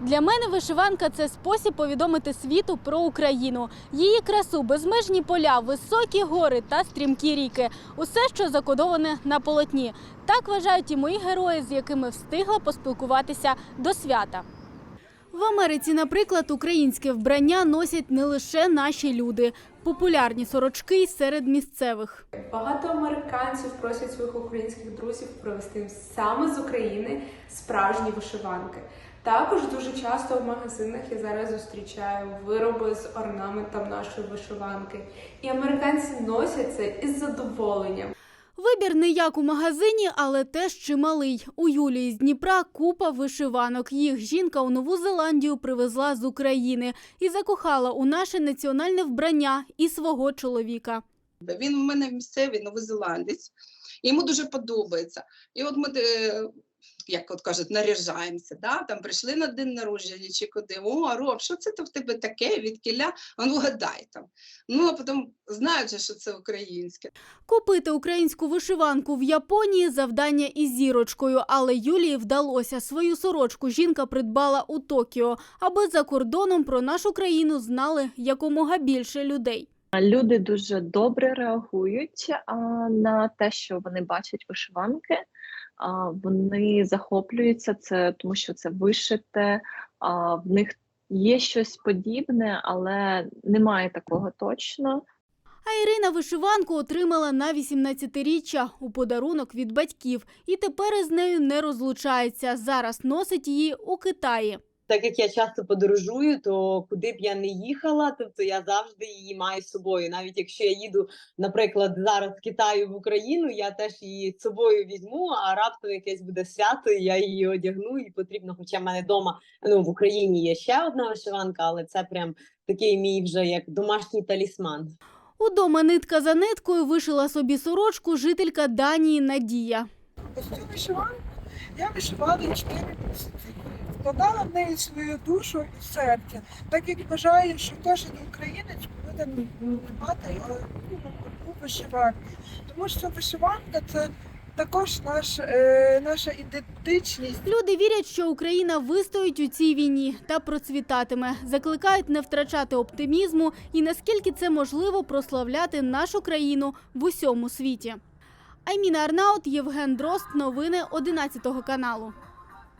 Для мене вишиванка це спосіб повідомити світу про Україну, її красу, безмежні поля, високі гори та стрімкі ріки. Усе, що закодоване на полотні. Так вважають і мої герої, з якими встигла поспілкуватися до свята. В Америці, наприклад, українське вбрання носять не лише наші люди. Популярні сорочки серед місцевих. Багато американців просять своїх українських друзів привезти їм саме з України справжні вишиванки. Також дуже часто в магазинах я зараз зустрічаю вироби з орнаментом нашої вишиванки. І американці носять це із задоволенням. Вибір не як у магазині, але теж чималий. У Юлії з Дніпра купа вишиванок. Їх жінка у Нову Зеландію привезла з України і закохала у наше національне вбрання і свого чоловіка. Він у мене місцевий новозеландець, йому дуже подобається. І от ми, е, як от кажуть, наряжаємося. Да? Там прийшли на день народження чи куди. О, Роб, що це то в тебе таке? Від кіля? Ну гадай там. Ну, а потім знають, що це українське. Купити українську вишиванку в Японії завдання із зірочкою, але Юлії вдалося. Свою сорочку жінка придбала у Токіо, аби за кордоном про нашу країну знали якомога більше людей. Люди дуже добре реагують а, на те, що вони бачать вишиванки. А, вони захоплюються це, тому що це вишите. А, в них є щось подібне, але немає такого точно. А Ірина вишиванку отримала на 18-річчя у подарунок від батьків і тепер із нею не розлучається. Зараз носить її у Китаї. Так як я часто подорожую, то куди б я не їхала, тобто я завжди її маю з собою. Навіть якщо я їду, наприклад, зараз з Китаю в Україну, я теж її з собою візьму, а раптом якесь буде свято, я її одягну і потрібно. Хоча в мене вдома ну в Україні є ще одна вишиванка, але це прям такий мій вже як домашній талісман. Удома нитка за ниткою вишила собі сорочку жителька Данії Надія. Ось цю вишиванку я вишивала 4 місяці. Вкладала в неї свою душу і серце, так як вважаю, що кожен українець повинен мати е, ну, таку вишиванку. Тому що вишиванка це також наш, е, наша ідентичність. Люди вірять, що Україна вистоїть у цій війні та процвітатиме. Закликають не втрачати оптимізму і наскільки це можливо прославляти нашу країну в усьому світі. Айміна Арнаут, Євген Дрозд. Новини 11 каналу.